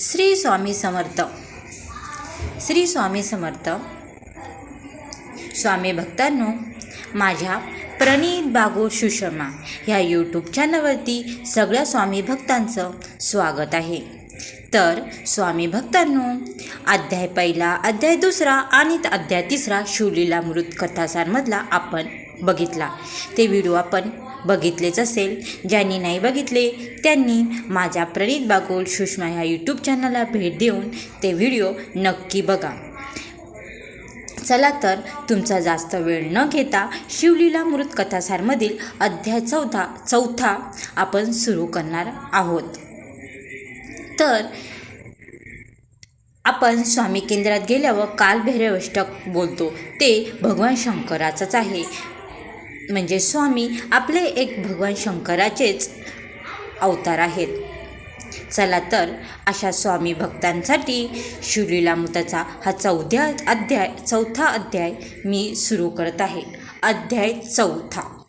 श्री स्वामी समर्थ. श्री स्वामी समर्थ. स्वामी भक्तांनो माझ्या प्रणीत बागो सुषमा ह्या यूट्यूब चॅनलवरती सगळ्या स्वामी भक्तांचं स्वागत आहे. तर स्वामी भक्तांनो अध्याय पहिला अध्याय दुसरा आणि अध्याय तिसरा शिवलीला मृत कथासारमधला आपण बघितला. ते व्हिडिओ आपण बघितलेच असेल. ज्यांनी नाही बघितले त्यांनी माझ्या प्रणित बागोल सुषमा ह्या यूट्यूब चॅनलला भेट देऊन ते व्हिडिओ नक्की बघा. चला तर तुमचा जास्त वेळ न घेता शिवलीला मृत कथासारमधील अध्याय चौथा चौथा आपण सुरू करणार आहोत. तर आपण स्वामी केंद्रात गेल्यावर कालभैरवष्टक बोलतो. ते भगवान शंकराचंच आहे. म्हणजे स्वामी आपले एक भगवान शंकराचेच अवतार आहेत. चला तर अशा स्वामी भक्तांसाठी शिवलीलामृताचा हा चौथ्या अध्याय चौथा अध्याय मी सुरू करत आहे. अध्याय चौथा.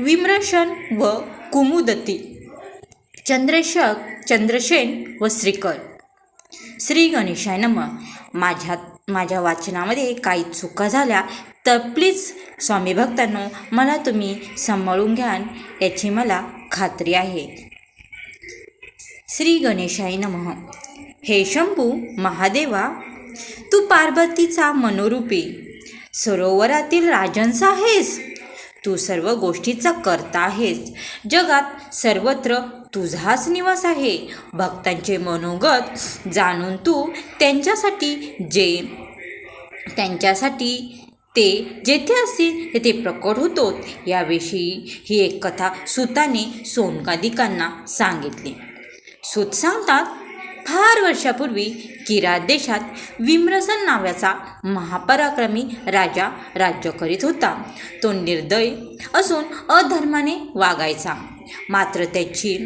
विम्रशन व कुमुदती. चंद्रशक चंद्रसेन व श्रीकर. श्री गणेशाय नम. माझ्या माझ्या वाचनामध्ये काही चुका झाल्या तर प्लीज स्वामी भक्तांनो मला तुम्ही सांभाळून घ्याल याची मला खात्री आहे. श्री गणेशाय नमः. हे शंभू महादेवा तू पार्वतीचा मनोरूपी सरोवरातील राजंस आहेस. तू सर्व गोष्टीचा करता आहेस. जगात सर्वत्र तुझाच निवास आहे. भक्तांचे मनोगत जाणून तू त्यांच्यासाठी जे त्यांच्यासाठी ते जेथे असतील तेथे प्रकट होतो याविषयी ही एक कथा सुताने सोनकादिकांना सांगितली. सूत सांगतात फार वर्षापूर्वी किरात देशात विम्रसन नावाचा महापराक्रमी राजा राज्य करीत होता. तो निर्दय असून अधर्माने वागायचा. मात्र त्याची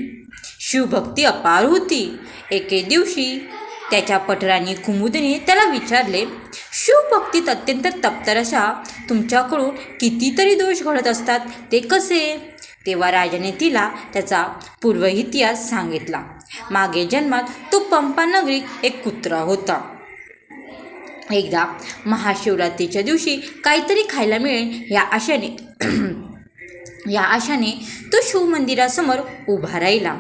शिवभक्ती अपार होती. एके दिवशी त्याच्या पठराणी कुमुदने त्याला विचारले शिवभक्तीत अत्यंत तप्तर अशा तुमच्याकडून कितीतरी दोष घडत असतात ते कसे? तेव्हा राजाने तिला त्याचा पूर्व इतिहास सांगितला. मागे जन्मात तो पंपा नगरीत एक कुत्रा होता. एकदा महाशिवरात्रीच्या दिवशी काहीतरी खायला मिळेल या आशाने या आशाने तो शिवमंदिरासमोर उभा राहिला.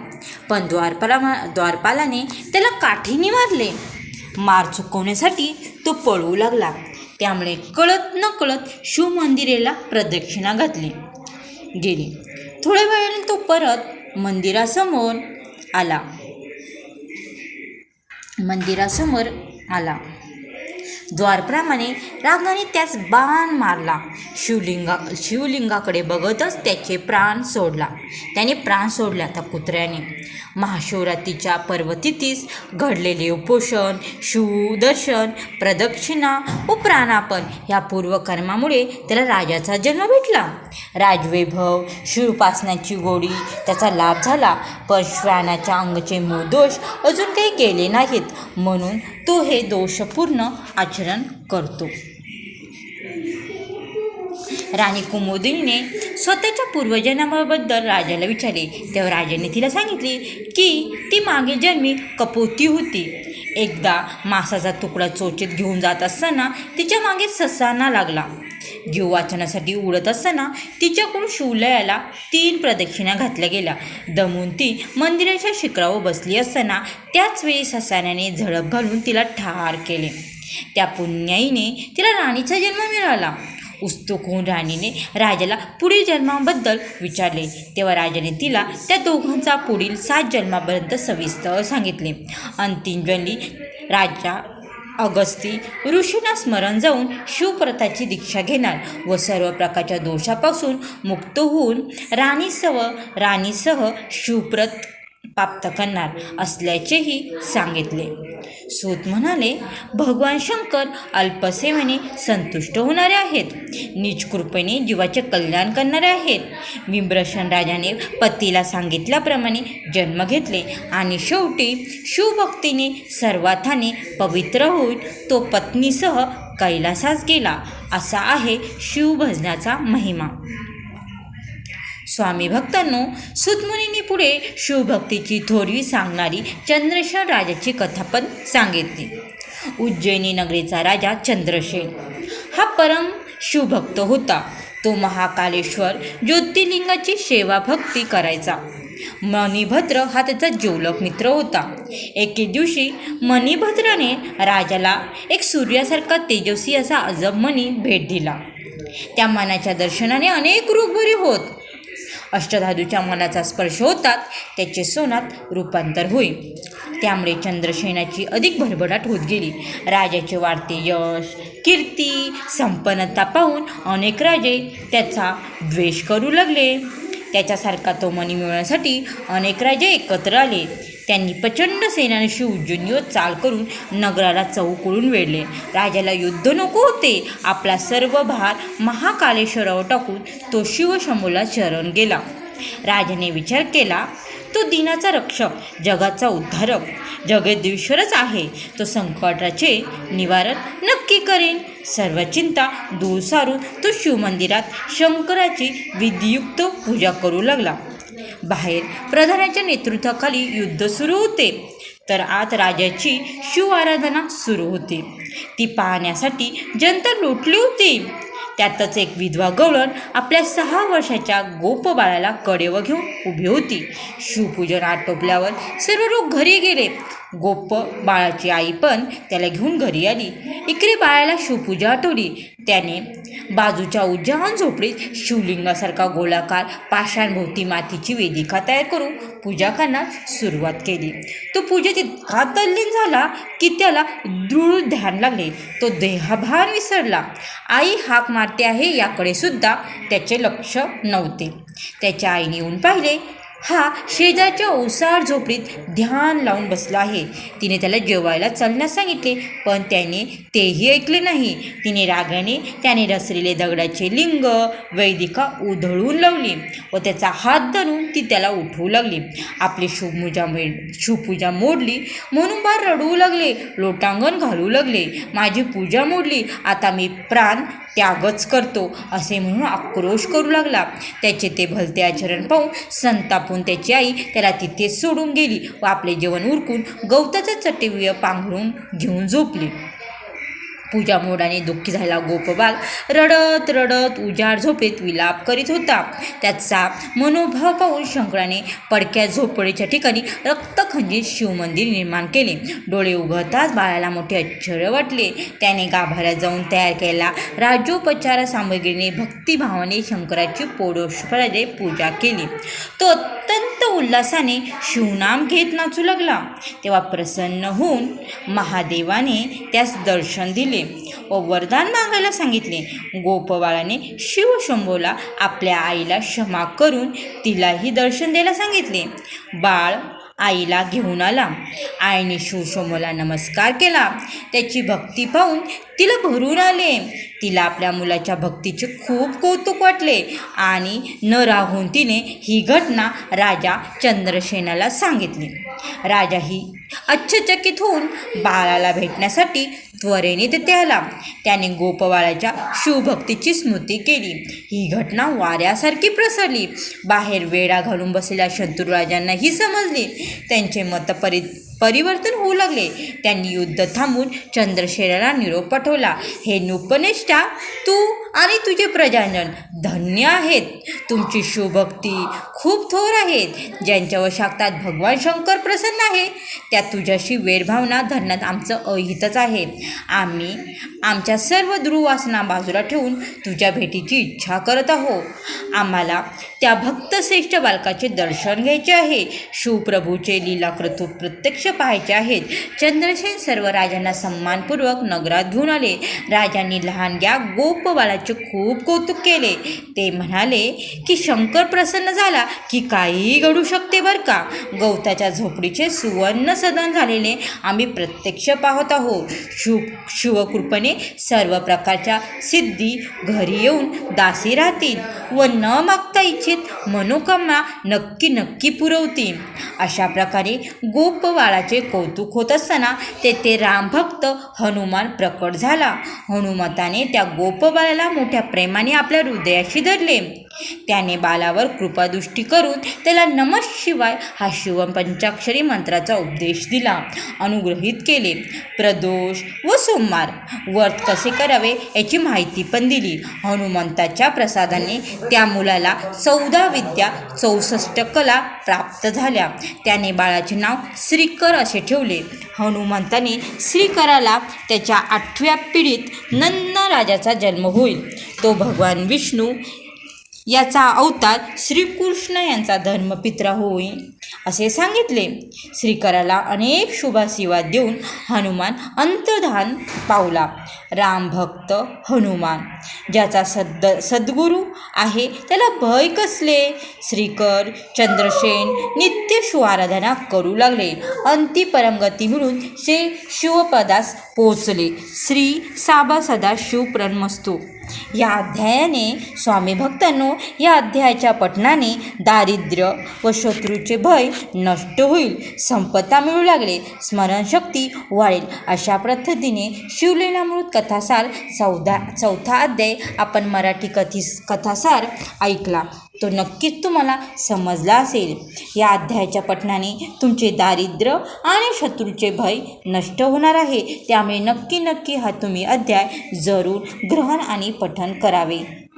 पण द्वारपाला द्वारपालाने त्याला काठीने मारले. मार चुकवण्यासाठी तो पळवू लागला. त्यामुळे कळत न कळत शिवमंदिरेला प्रदक्षिणा घातली. गेली. थोड्या वेळाने तो परत मंदिरासमोर आला. मंदिरासमोर आला. द्वारप्रमाणे रागाने त्यास बाण मारला. शिवलिंगा शिवलिंगाकडे बघतच त्याचे प्राण सोडला. त्याने प्राण सोडला त्या कुत्र्याने. महाशिवरात्रीच्या पर्वतीतीस घडलेले उपोषण शिवदर्शन प्रदक्षिणा व प्राणापण या पूर्वकर्मामुळे त्याला राजाचा जन्म भेटला. राजवैभव शिवपासनाची गोडी त्याचा लाभ झाला. पण श्वानाच्या अंगचे मूळ दोष अजून काही गेले नाहीत. म्हणून तो हे दोषपूर्ण आचरण करतो. राणी कुमुदिनीने स्वतःच्या पूर्वजन्माबद्दल राजाला विचारले. तेव्हा राजाने तिला सांगितले की ती मागे जन्मी कपोती होती. एकदा मासाचा तुकडा चोचीत घेऊन जात असताना तिच्यामागे ससाना लागला. जीव वाचनासाठी उडत असताना तिच्याकडून शिवलयाला तीन प्रदक्षिणा घातल्या गेल्या. दमून ती मंदिराच्या शिखरावर बसली असताना त्याच वेळी ससाण्याने झडप घालून तिला ठार केले. त्या पुण्याईने तिला राणीचा जन्म मिळाला. उत्सुक होऊन राणीने राजाला पुढील जन्माबद्दल विचारले. तेव्हा राजाने तिला त्या दोघांचा पुढील सात जन्मापर्यंत सविस्तर सांगितले. अंतिम जन्मी राजा अगस्ती ऋषींना स्मरण जाऊन शिवप्रथाची दीक्षा घेणार व सर्व प्रकारच्या दोषापासून मुक्त होऊन राणीसह राणीसह शिवप्रत प्राप्त करणार असल्याचेही सांगितले. सूत म्हणाले भगवान शंकर अल्पसेवेने संतुष्ट होणारे आहेत. निजकृपेने जीवाचे कल्याण करणारे आहेत. विम्रशन राजाने पतीला सांगितल्याप्रमाणे जन्म घेतले आणि शेवटी शिवभक्तीने सर्वाथाने पवित्र होऊन तो पत्नीसह कैलासास गेला. असा आहे शिवभजनाचा महिमा. स्वामी भक्तांनो सुतमुनींनी पुढे शिवभक्तीची थोरवी सांगणारी चंद्रसेन राजाची कथा पण सांगितली. उज्जैनी नगरीचा राजा चंद्रसेन हा परम शिवभक्त होता. तो महाकालेश्वर ज्योतिर्लिंगाची सेवा भक्ती करायचा. मणिभद्र हा त्याचा जिवलक मित्र होता. एके दिवशी मणिभद्राने राजाला एक सूर्यासारखा तेजस्वी असा अजब मणी भेट दिला. त्या मनाच्या दर्शनाने अनेक रोग बरे होत. अष्टधातूच्या मनाचा स्पर्श होतात त्याचे सोनात रूपांतर होईल. त्यामुळे चंद्रसेनाची अधिक भरभराट होत गेली. राजाचे वाढते यश कीर्ती संपन्नता पाहून अनेक राजे त्याचा द्वेष करू लागले. त्याच्यासारखा तो मनी मिळवण्यासाठी अनेक राजे एकत्र आले. त्यांनी प्रचंड सेनानीशी उज्जैनीवर चाल करून नगराला चौकळून वेढले. राजाला युद्ध नको होते. आपला सर्व भार महाकालेश्वरावर टाकून तो शिवशंभूला शरण गेला. राजाने विचार केला तो दिनाचा रक्षक जगाचा उद्धारक. जगदीश्वरच आहे. तो संकटाचे निवारण नक्की करेन. सर्व चिंता दूर सारून तो शिवमंदिरात शंकराची विधियुक्त पूजा करू लागला. बाहेर प्रधानाच्या नेतृत्वाखाली युद्ध सुरू होते. तर आत राजाची शिव आराधना सुरू होती. ती पाहण्यासाठी जनता लुटली होती. त्यातच एक विधवा गवळण आपल्या सहा वर्षाच्या गोप बाळाला कडेवर घेऊन उभी होती. शिवपूजन आटोपल्यावर सर्व लोक घरी गेले. गोप बाळाची आई पण त्याला घेऊन घरी आली. इकडे बाळाला शिवपूजा आठवली. त्याने बाजूच्या उज्जहान झोपडीत शिवलिंगासारखा गोलाकार पाषाणभोवती मातीची वेदिका तयार करून पूजा करण्यास सुरुवात केली. तो पूजेत इतका तल्लीन झाला की त्याला दृढ ध्यान लागले. तो देहाभान विसरला. आई हाक मारते आहे याकडे सुद्धा त्याचे लक्ष नव्हते. त्याच्या आईने येऊन पाहिले हा शेजारच्या ओसाळ झोपडीत ध्यान लावून बसला आहे. तिने त्याला जेवायला चालण्यास सांगितले पण त्याने तेही ऐकले नाही. तिने रागाने त्याने रसलेले दगडाचे लिंग वैदिका उधळून लावली व त्याचा हात धरून ती त्याला उठवू लागली. आपली शिवपूजा शिवपूजा मोडली म्हणून बार रडवू लागले लोटांगण घालू लागले. माझी पूजा मोडली आता मी प्राण त्यागच करतो असे म्हणून आक्रोश करू लागला. त्याचे ते भलते आचरण पाहून संतापून त्याची आई त्याला तिथे सोडून गेली व आपले जेवण उरकून गवताचा चटेविय पांघरून घेऊन झोपली. पूजा मोडाने दुःखी झाला गोपबाल रडत रडत उजाड झोपेत विलाप करीत होता. त्याचा मनोभाव पाहून शंकराने पडक्या झोपडीच्या ठिकाणी रक्तखंजित शिवमंदिर निर्माण केले. डोळे उघडताच बाळाला मोठे आश्चर्य वाटले. त्याने गाभाऱ्यात जाऊन तयार केला राजोपचार सामग्रीने भक्तिभावाने शंकराची पोडोषपराने पूजा केली. तो अत्यंत उल्हासाने शिवनाम घेत नाचू लागला. तेव्हा प्रसन्न होऊन महादेवाने त्यास दर्शन दिले व वरदान मागायला सांगितले. गोपबाळाने शिवशंभोला आपल्या आईला क्षमा करून तिलाही दर्शन द्यायला सांगितले. बाळ आईला घेऊन आला. आईने शिवशंभोला नमस्कार केला. त्याची भक्ती पाहून तिला भरून आले. तिला आपल्या मुलाच्या भक्तीचे खूप कौतुक वाटले आणि न राहून तिने ही घटना राजा चंद्रसेनाला सांगितली. राजा ही आश्चर्यचकित होऊन बाळाला भेटण्यासाठी त्वरेने तेथे आला त्याने गोपबाळाच्या शिवभक्तीची स्मृती केली. ही घटना वाऱ्यासारखी प्रसरली. बाहेर वेडा घालून बसलेल्या शत्रुराजांनाही समजली. त्यांचे मतपरी परिवर्तन होऊ लागले. त्यांनी युद्ध थांबून चंद्रशेराला निरोप पाठवला. हे नृपनिष्ठा तू आणि तुझे प्रजाजन धन्य आहेत. तुमची शिवभक्ती खूप थोर आहेत. ज्यांच्यावर वशाक्तात भगवान शंकर प्रसन्न आहे. त्या तुझ्याशी वेरभावना धरण्यात आमचं अहितच आहे. आम्ही आमच्या सर्व दुर्वासना बाजूला ठेवून तुझ्या भेटीची इच्छा करत आहोत. आम्हाला त्या भक्तश्रेष्ठ बालकाचे दर्शन घ्यायचे आहे. शिवप्रभूचे लीलाकृतू प्रत्यक्ष पाहायचे आहेत. चंद्रसेन सर्व राजांना सन्मानपूर्वक नगरात घेऊन आले. राजांनी लहानग्या गोप बाळाचे खूप कौतुक केले. ते म्हणाले की शंकर प्रसन्न झाला की काहीही घडू शकते बरं का? गवताच्या झोपडीचे सुवर्ण सदन झालेले आम्ही प्रत्यक्ष पाहत आहोत. शिव शिवकृपेने सर्व प्रकारच्या सिद्धी घरी येऊन दासी राहतील व न मागता इच्छित मनोकामना नक्की नक्की पुरवतील. अशा प्रकारे बाळाचे कौतुक होत असताना तेथे रामभक्त हनुमान प्रकट झाला. हनुमताने त्या गोपबाळाला मोठ्या प्रेमाने आपल्या हृदयाशी धरले. त्याने बालावर कृपादृष्टी करून त्याला नमः शिवाय हा शिवम पंचाक्षरी मंत्राचा उपदेश दिला. अनुग्रहित केले. प्रदोष व सोमवार. व्रत कसे करावे याची माहिती पण दिली. हनुमंताच्या प्रसादाने त्या मुलाला चौदा विद्या चौसष्ट कला प्राप्त झाल्या. त्याने बाळाचे नाव श्रीकर असे ठेवले. हनुमंताने श्रीकराला त्याच्या आठव्या पिढीत नन्न राजाचा जन्म होईल. तो भगवान विष्णू याचा अवतार श्रीकृष्ण यांचा धर्मपित्रा होईल. असे सांगितले. श्रीकराला अनेक शुभाशिवाद देऊन हनुमान अंतधान पावला. रामभक्त हनुमान. ज्याचा सद्द सद्गुरू आहे त्याला भय कसले? श्रीकर चंद्रसेन नित्य शिवाराधना करू लागले. अंती परमगती मिळून ते शिवपदास पोचले श्री साबा सदा शिवप्रणमस्तू या अध्यायाने स्वामी भक्तांनो या अध्यायाच्या पठणाने दारिद्र्य व शत्रूचे भय नष्ट होईल संपत्ता मिळू लागले स्मरणशक्ती वाढेल. अशा पद्धतीने शिवलीलामृत कथासार चौदा चौथा अध्याय आपण मराठी कथी कथासार ऐकला. तो नक्कीच तुम्हाला समजला असेल. या अध्यायाच्या पठणाने तुमचे दारिद्र्य आणि शत्रूचे भय नष्ट होणार आहे. त्यामुळे नक्की नक्की हा तुम्ही अध्याय जरूर ग्रहण आणि पठन करावे.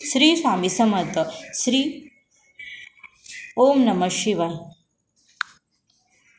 श्री स्वामी समर्थ. श्री ओम नमः शिवाय.